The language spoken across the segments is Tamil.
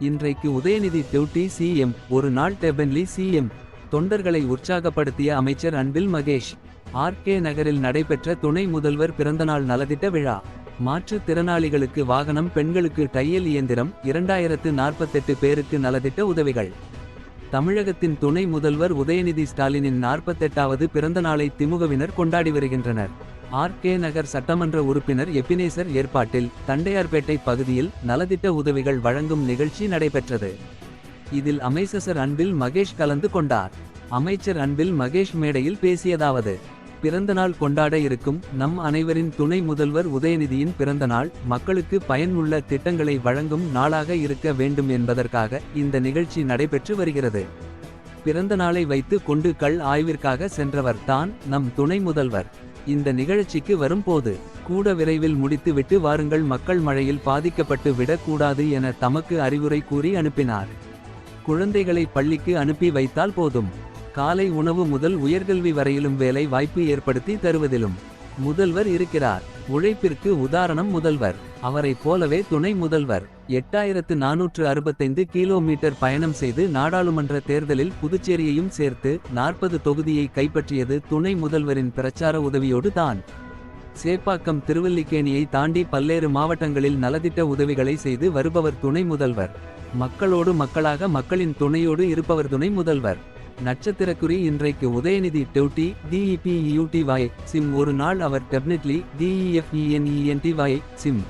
இன்றைக்கு உதயநிதி டியூட்டி சிஎம் ஒரு நாள் டெபன்லி சிஎம் தொண்டர்களை உற்சாகப்படுத்திய அமைச்சர் அன்பில் மகேஷ் ஆர்கே நகரில் நடைபெற்ற துணை முதல்வர் பிறந்தநாள் நலதிட்ட விழா மாற்றுத் திறனாளிகளுக்கு வாகனம் பெண்களுக்கு டையல் இயந்திரம் இரண்டாயிரத்து நாற்பத்தெட்டு பேருக்கு நலதிட்ட உதவிகள். தமிழகத்தின் துணை முதல்வர் உதயநிதி ஸ்டாலினின் நாற்பத்தெட்டாவது பிறந்த நாளை திமுகவினர் கொண்டாடி வருகின்றனர். ஆர்கே நகர் சட்டமன்ற உறுப்பினர் எபினேசர் ஏற்பாட்டில் தண்டையார்பேட்டை பகுதியில் நலத்திட்ட உதவிகள் வழங்கும் நிகழ்ச்சி நடைபெற்றது. இதில் அமைச்சர் அன்பில் மகேஷ் கலந்து கொண்டார். அமைச்சர் அன்பில் மகேஷ் மேடையில் பேசியதாவது பிறந்தநாள் கொண்டாட இருக்கும் நம் அனைவரின் துணை முதல்வர் உதயநிதியின் பிறந்தநாள் மக்களுக்கு பயனுள்ள திட்டங்களை வழங்கும் நாளாக இருக்க வேண்டும் என்பதற்காக இந்த நிகழ்ச்சி நடைபெற்று வருகிறது. பிறந்த நாளை வைத்து கொண்டு கள் ஆய்விற்காக சென்றவர் தான் நம் துணை முதல்வர். இந்த நிகழ்ச்சிக்கு வரும்போது கூட விரைவில் முடித்துவிட்டு வாருங்கள் மக்கள் மழையில் பாதிக்கப்பட்டு விடக்கூடாது என தமக்கு அறிவுரை கூறி அனுப்பினார். குழந்தைகளை பள்ளிக்கு அனுப்பி வைத்தால் போதும். காலை உணவு முதல் உயர்கல்வி வரையிலும் வேலை வாய்ப்பு ஏற்படுத்தி தருவதிலும். முதல்வர் இருக்கிறார். உழைப்பிற்கு உதாரணம் முதல்வர். அவரைப் போலவே துணை முதல்வர். எட்டாயிரத்து நானூற்று அறுபத்தைந்து கிலோமீட்டர் பயணம் செய்து நாடாளுமன்ற தேர்தலில் புதுச்சேரியையும் சேர்த்து நாற்பது தொகுதியை கைப்பற்றியது துணை முதல்வரின் பிரச்சார உதவியோடு தான். சேப்பாக்கம் திருவல்லிக்கேணியை தாண்டி பல்வேறு மாவட்டங்களில் நலத்திட்ட உதவிகளை செய்து வருபவர் துணை முதல்வர். மக்களோடு மக்களாக மக்களின் துணையோடு இருப்பவர் துணை முதல்வர். நட்சத்திரக்குறி இன்றைக்கு உதயநிதி டெவ்டி டிஇபிஇயூடி வாய் சிம் ஒரு நாள் அவர் டெப்னெட்லி டிஇஎஃப்இஎன்இஎன்டி வாய் சிம்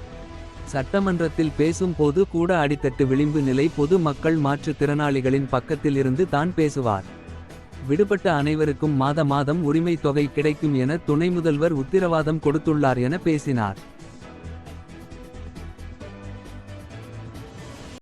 சட்டமன்றத்தில் பேசும் போது கூட அடித்தட்டு விளிம்பு நிலை பொது மக்கள் மாற்றுத்திறனாளிகளின் பக்கத்தில் இருந்து தான் பேசுவார். விடுபட்ட அனைவருக்கும் மாத மாதம் உரிமை தொகை கிடைக்கும் என துணை முதல்வர் உத்திரவாதம் கொடுத்துள்ளார் என பேசினார்.